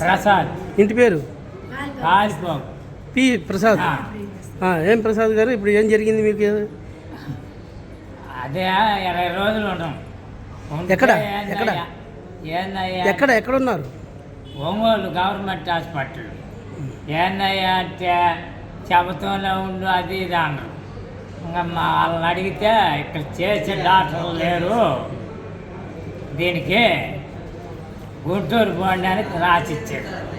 ప్రసాద్. ఇంటి పేరు? పి ప్రసాద్. ఏం ప్రసాద్ గారు? ఇప్పుడు ఏం జరిగింది మీకు? అదే ఇరవై రోజులు ఉంటాం ఎక్కడ? ఎక్కడ? ఎక్కడ ఎక్కడ? ఉన్నారు ఒంగోలు గవర్నమెంట్ హాస్పిటల్. ఏందయ్యా అంటే చెబుతూనే ఉండు అది ఇది అన్నారు. ఇంకా మా వాళ్ళని అడిగితే ఇక్కడ చేసే డాక్టర్లు లేరు. దీనికి గుంటూరు పోండి అని రాసిచ్చాడు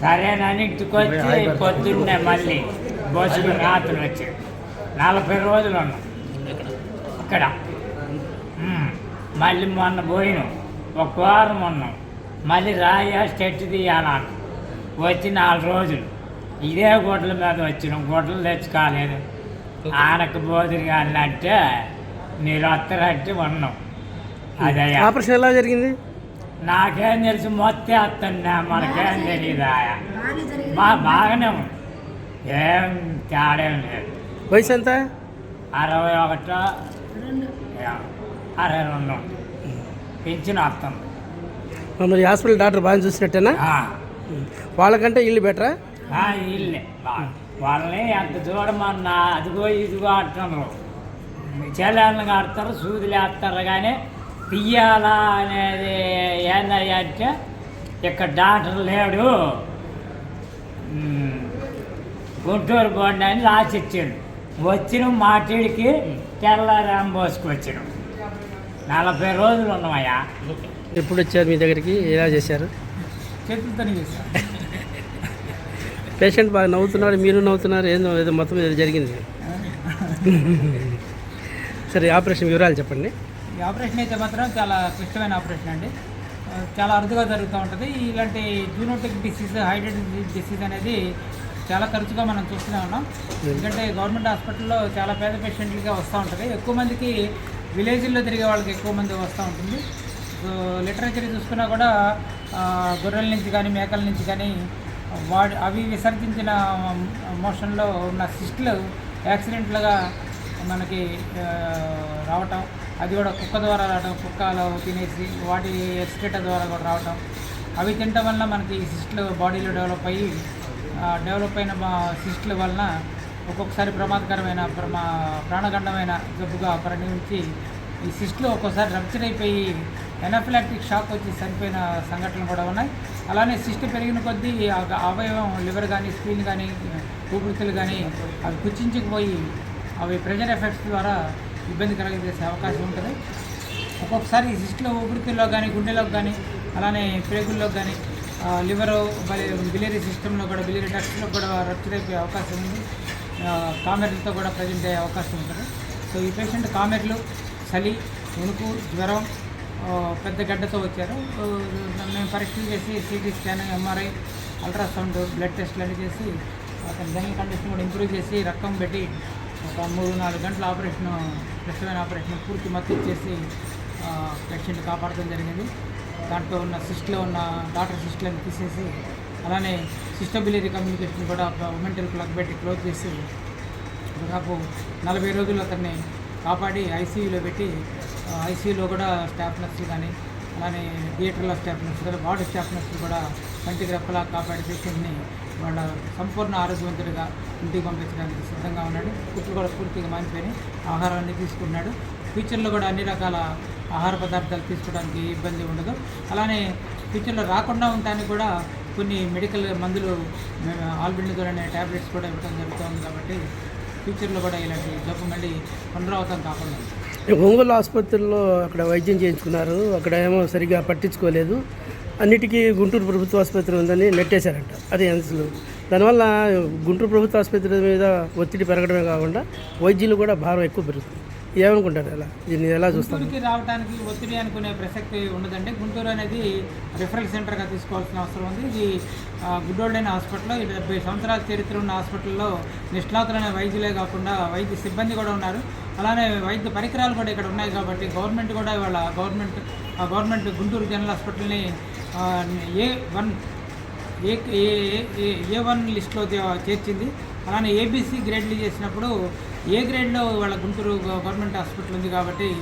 సరేనని ఇంటికి వచ్చి పొద్దున్నే మళ్ళీ బస్సుకు రాత్రి వచ్చాడు నలభై రోజులు ఉన్నాం. ఇక్కడ. మళ్ళీ మొన్న పోయినాం. ఒక వారం ఉన్నాం. మళ్ళీ రాయ స్టెట్ తీయాలన్న వచ్చి నాలుగు రోజులు. ఇదే గుడ్ల మీద వచ్చినాం. గుడ్లు తెచ్చుకోలేదు. ఆనకు బోదిరి కానీ అంటే మీరు వస్తారంటే ఉన్నాం. అదే. ఆపరేషన్ ఎలా జరిగింది? నాకేం తెలుసు మొత్తం వస్తున్నా మనకేం తెలియదా మా బాగానే ఉంది. ఏం తేడా లేదు. వయసు ఎంత? అరవై ఒకటో? అరవై రెండు. పింఛన్ వస్తుంది మరి హాస్పిటల్ డాక్టర్ బాగా చూసినట్టేనా? ఆ, వాళ్ళకంటే ఇల్లు బెటరా? ఆ, ఇల్లే. వాళ్ళని ఎంత చూడమన్నా అదిగో ఇదిగో అంటున్నారు. చెల్లెళ్ళు కడతారు సూదులు వేస్తారు కానీ తీయాలా అనేది ఏందయ్యా అంటే ఇక్కడ డాక్టర్ లేడు. గుంటూరు పోండి అని రాసిచ్చాడు. వచ్చిన మాటిడికి తెల్లారాం పోసుకొచ్చాడు నలభై రోజులు ఉన్నామయ్యా. ఎప్పుడు వచ్చారు మీ దగ్గరికి? ఎలా చేశారు? పేషెంట్ బాగా నవ్వుతున్నారు మీరు నవ్వుతున్నారు ఏదో ఏదో మొత్తం ఏదో జరిగింది. సరే ఆపరేషన్ వివరాలు చెప్పండి. ఈ ఆపరేషన్ అయితే మాత్రం చాలా క్లిష్టమైన ఆపరేషన్ అండి. చాలా అరుదుగా జరుగుతూ ఉంటుంది. ఇలాంటి జూనోటిక్ డిసీజ్ హైడ్రేటిక్ డిసీజ్ అనేది చాలా తరచుగా మనం చూస్తూనే ఉన్నాం. ఎందుకంటే గవర్నమెంట్ హాస్పిటల్లో చాలా పేద పేషెంట్లుగా వస్తూ ఉంటుంది. ఎక్కువ మందికి విలేజ్ల్లో తిరిగే వాళ్ళకి ఎక్కువ మంది వస్తూ ఉంటుంది. సో లిటరేచర్ చూసుకున్నా కూడా గొర్రెల నుంచి కానీ మేకల నుంచి కానీ వాడి అవి విసర్జించిన మోషన్లో ఉన్న సిస్టులు యాక్సిడెంట్లుగా మనకి రావటం అది కూడా కుక్క ద్వారా రావడం కుక్కలో తినేసి వాటి ఎక్స్క్రేటర్ ద్వారా కూడా రావడం అవి తినటం వల్ల మనకి ఈ సిస్టులు బాడీలో డెవలప్ అయ్యి డెవలప్ అయిన సిస్టుల వలన ఒక్కొక్కసారి ప్రమాదకరమైన ప్రమా ప్రాణగండమైన జబ్బుగా పరిణమించి ఈ సిస్టులు ఒక్కోసారి రప్చర్ అయిపోయి ఎనఫిలాక్టిక్ షాక్ వచ్చి చనిపోయిన సంఘటనలు కూడా ఉన్నాయి. అలానే సిస్ట్ పెరిగిన కొద్దీ అవయవం లివర్ కానీ స్క్రీన్ కానీ ఊపిరితిత్తులు కానీ అవి గుర్తించకపోయి అవి ప్రెషర్ ఎఫెక్ట్స్ ద్వారా ఇబ్బంది కలగజేసే అవకాశం ఉంటుంది. ఒక్కొక్కసారి సిస్ట్లో ఊపిరితిత్తుల్లో కానీ గుండెలోకి కానీ అలానే ప్రేగుల్లో కానీ లివర్ బిలియరీ సిస్టంలో కూడా బిలియరీ డక్ట్స్లో కూడా రప్చర్ అవకాశం ఉంది. కామెర్లతో కూడా ప్రజెంట్ అయ్యే అవకాశం ఉంటుంది. సో ఈ పేషెంట్ కామెర్లు చలి ఉణుకు జ్వరం పెద్ద గడ్డతో వచ్చారు. మేము పరీక్షలు చేసి CT scan MRI ultrasound blood టెస్ట్లు అన్ని చేసి అతని జనరల్ కండిషన్ కూడా ఇంప్రూవ్ చేసి రక్తం పెట్టి ఒక మూడు నాలుగు గంటల ఆపరేషన్ క్లిష్టమైన ఆపరేషన్ పూర్తి మత్తు ఇచ్చేసి పేషెంట్ కాపాడటం జరిగింది. దాంట్లో ఉన్న సిస్ట్లో ఉన్న డాక్టర్ సిస్ట్లను తీసేసి అలానే సిస్టబిలిటీ కమ్యూనికేషన్ కూడా ఉమెంటల్ ప్లగ్ పెట్టి క్లోజ్ చేసి దాదాపు నలభై రోజులు అతన్ని కాపాడి ఐసీయూలో పెట్టి ఐసీయూలో కూడా స్టాఫ్ నర్సులు కానీ అలానే థియేటర్లో స్టాఫ్ నర్సులు కానీ వార్డు స్టాఫ్ నర్సులు కూడా కంటికి రెప్పలా కాపాడి పేషెంట్ని వాళ్ళ సంపూర్ణ ఆరోగ్యవంతుడిగా ఇంటికి పంపించడానికి సిద్ధంగా ఉన్నాడు. కుట్లు కూడా పూర్తిగా మానిపోయి ఆహారాన్ని తీసుకున్నాడు. ఫ్యూచర్లో కూడా అన్ని రకాల ఆహార పదార్థాలు తీసుకోవడానికి ఇబ్బంది ఉండదు. అలానే ఫ్యూచర్లో రాకుండా ఉండటానికి కూడా కొన్ని మెడికల్ మందులు ఆల్బెండిజోల్ అనే ట్యాబ్లెట్స్ కూడా ఇవ్వడం జరుగుతుంది కాబట్టి ఫ్యూచర్లో కూడా ఇలాంటి జబ్బు మళ్ళీ పునరావృతం కాకుండా ఒంగోలు ఆసుపత్రిలో అక్కడ వైద్యం చేయించుకున్నారు. అక్కడ ఏమో సరిగా పట్టించుకోలేదు. అన్నిటికీ గుంటూరు ప్రభుత్వ ఆసుపత్రి ఉందని నెట్టేశారంట. అది అసలు దానివల్ల గుంటూరు ప్రభుత్వ ఆసుపత్రి మీద ఒత్తిడి పెరగడమే కాకుండా వైద్యులు కూడా భారం ఎక్కువ పెరుగుతుంది. ఏమనుకుంటారు ఎలా దీన్ని ఎలా చూస్తారు? రావడానికి ఒత్తిడి అనుకునే ప్రసక్తి ఉండదంటే గుంటూరు అనేది రిఫరల్ సెంటర్గా తీసుకోవాల్సిన అవసరం ఉంది. ఇది ఆ, గుడ్డోళ్ళైన హాస్పిటల్ ఇది డెబ్బై సంవత్సరాల చరిత్ర ఉన్న హాస్పిటల్లో నిష్ణాతులైన వైద్యులే కాకుండా వైద్య సిబ్బంది కూడా ఉన్నారు. అలానే వైద్య పరికరాలు కూడా ఇక్కడ ఉన్నాయి కాబట్టి గవర్నమెంట్ కూడా ఇవాళ గవర్నమెంట్ ఆ గవర్నమెంట్ గుంటూరు జనరల్ హాస్పిటల్ని ఏ వన్. ఏ ఏ ఏ- ఏ వన్ లిస్ట్లో చేర్చింది. అలానే ఏబీసీ గ్రేడ్లు చేసినప్పుడు ఏ గ్రేడ్లో వాళ్ళ గుంటూరు గవర్నమెంట్ హాస్పిటల్ ఉంది కాబట్టి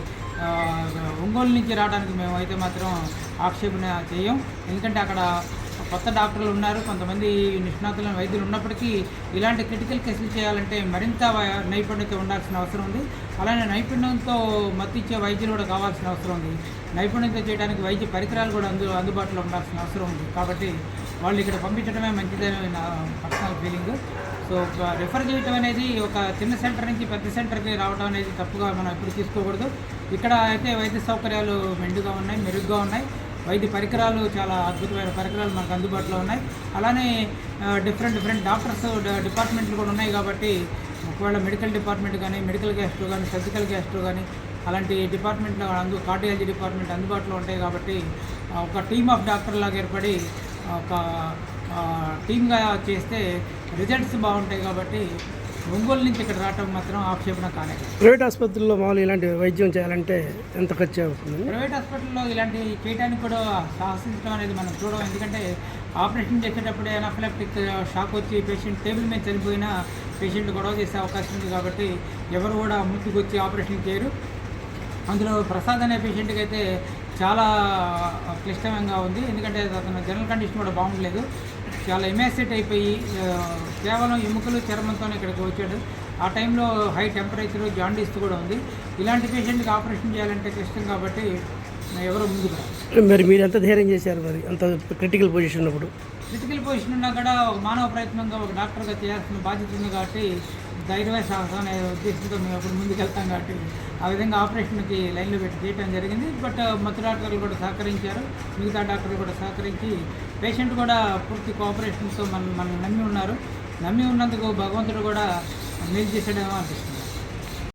ఒంగోలు నుంచి రావడానికి మేము అయితే మాత్రం ఆక్షేపణ చేయం. ఎందుకంటే అక్కడ కొత్త డాక్టర్లు ఉన్నారు కొంతమంది నిష్ణాతులైన వైద్యులు ఉన్నప్పటికీ ఇలాంటి క్రిటికల్ కేసులు చేయాలంటే మరింత నైపుణ్యత ఉండాల్సిన అవసరం ఉంది. అలానే నైపుణ్యంతో మత్తిచ్చే వైద్యులు కూడా కావాల్సిన అవసరం ఉంది. నైపుణ్యత చేయడానికి వైద్య పరికరాలు కూడా అందు అందుబాటులో ఉండాల్సిన అవసరం ఉంది. కాబట్టి వాళ్ళు ఇక్కడ పంపించడమే మంచిదని నా పర్సనల్ ఫీలింగ్. సో రిఫర్ చేయటం అనేది ఒక చిన్న సెంటర్ నుంచి పెద్ద సెంటర్కి రావడం అనేది తప్పుగా మనం ఎప్పుడు తీసుకోకూడదు. ఇక్కడ అయితే వైద్య సౌకర్యాలు మెండుగా ఉన్నాయి మెరుగ్గా ఉన్నాయి. వైద్య పరికరాలు చాలా అద్భుతమైన పరికరాలు మనకు అందుబాటులో ఉన్నాయి. అలానే డిఫరెంట్ డిఫరెంట్ డాక్టర్స్ డిపార్ట్మెంట్లు కూడా ఉన్నాయి కాబట్టి ఒకవేళ మెడికల్ డిపార్ట్మెంట్ కానీ మెడికల్ గ్యాస్ట్రో కానీ సర్జికల్ గ్యాస్ట్రో కానీ అలాంటి డిపార్ట్మెంట్లో అందు కార్డియాలజీ డిపార్ట్మెంట్ అందుబాటులో ఉంటాయి కాబట్టి ఒక టీమ్ ఆఫ్ డాక్టర్ లాగా ఏర్పడి ఒక టీమ్గా చేస్తే రిజల్ట్స్ బాగుంటాయి కాబట్టి ఒంగోలు నుంచి ఇక్కడ రావటం మాత్రం ఆక్షేపణ కానే. కాదు. ప్రైవేట్ ఆసుపత్రుల్లో మామూలు ఇలాంటి వైద్యం చేయాలంటే ఎంత ఖర్చు అవుతుంది? ప్రైవేట్ హాస్పిటల్లో ఇలాంటి చేయడానికి కూడా సాహసించడం అనేది మనం చూడం ఎందుకంటే ఆపరేషన్ చేసేటప్పుడే ఎనాఫిలాక్టిక్ షాక్ వచ్చి పేషెంట్ టేబుల్ మీద చనిపోయినా పేషెంట్ గొడవ చేసే అవకాశం ఉంది కాబట్టి ఎవరు కూడా ముందుకు వచ్చి ఆపరేషన్ చేయరు. అందులో ప్రసాద్ అనే పేషెంట్కి అయితే చాలా క్లిష్టంగా ఉంది ఎందుకంటే అతను జనరల్ కండిషన్ కూడా బాగుండలేదు. చాలా ఎమాసిట్ అయిపోయి కేవలం ఎముకలు చర్మంతోనే ఇక్కడికి వచ్చాడు. ఆ టైంలో హై టెంపరేచర్ జాండీస్ కూడా ఉంది. ఇలాంటి పేషెంట్కి ఆపరేషన్ చేయాలంటే కష్టం కాబట్టి ఎవరు ముందుకు రారు మరి మీరు ఎంత ధైర్యం చేశారు మరి? అంత క్రిటికల్ పొజిషన్ ఉన్నప్పుడు? క్రిటికల్ పొజిషన్ ఉన్నా కూడా ఒక మానవ ప్రయత్నంగా ఒక డాక్టర్గా చేయాల్సిన బాధ్యత ఉంది కాబట్టి ధైర్యమే సాహసం అనే ఉద్దేశంతో మేము అప్పుడు ముందుకు వెళ్తాం కాబట్టి ఆ విధంగా ఆపరేషన్కి లైన్లో పెట్టి చేయడం జరిగింది. బట్ మత్తు డాక్టర్లు కూడా సహకరించారు. మిగతా డాక్టర్లు కూడా సహకరించి పేషెంట్ కూడా పూర్తి కోఆపరేషన్తో మన మనం నమ్మి ఉన్నారు. నమ్మి ఉన్నందుకు భగవంతుడు కూడా మేలు చేసాడేమో అనిపిస్తుంది.